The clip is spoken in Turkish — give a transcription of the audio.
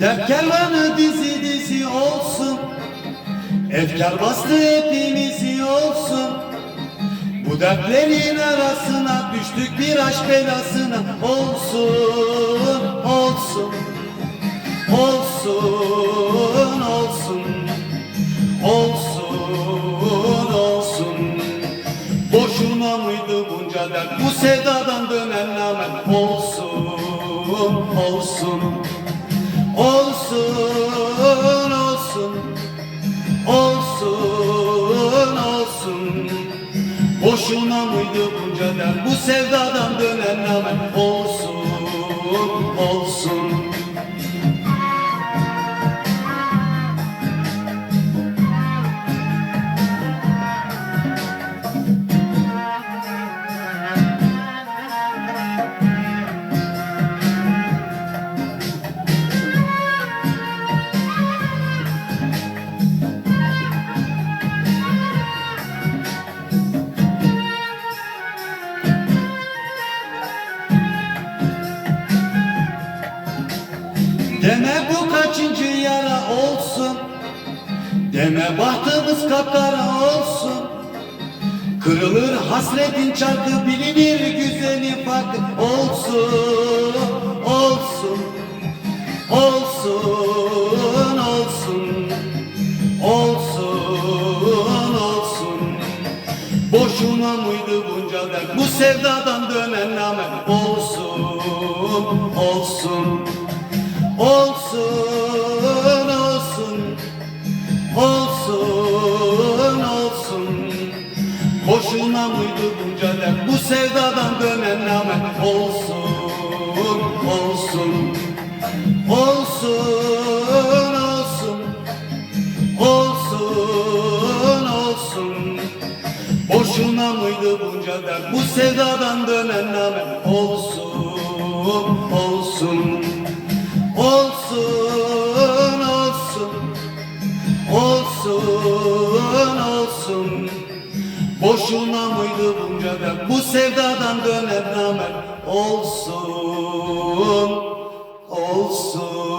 Dert kervanı dizi dizi olsun. Efkar bastı hepimizi olsun. Bu dertlerin arasına düştük bir aşk belasına. Olsun, olsun Olsun, olsun. Olsun, olsun. Boşuna mıydı bunca dert? Bu sevdadan dönen namen. Olsun, olsun Olsun, olsun. Olsun, olsun. Boşuna mıydı bunca dert? Bu sevdadan dönen namen. Olsun Deme bu kaçıncı yara olsun. Deme bahtımız kapkara olsun. Kırılır hasretin çarkı bilinir güzelin farkı olsun Olsun Olsun olsun. Olsun olsun. Boşuna mıydı bunca dert? Bu sevdadan dönen namen Olsun Olsun Olsun olsun. Olsun olsun. Boşuna mıydı bunca dert Bu sevdadan dönen namen. Olsun olsun. Olsun olsun. Olsun olsun. Boşuna mıydı bunca dert Bu sevdadan dönen Olsun olsun Olsun aklın olsun. Boşuna mıydı bunca ben? Bu sevdadan dönen namer Olsun. Olsun.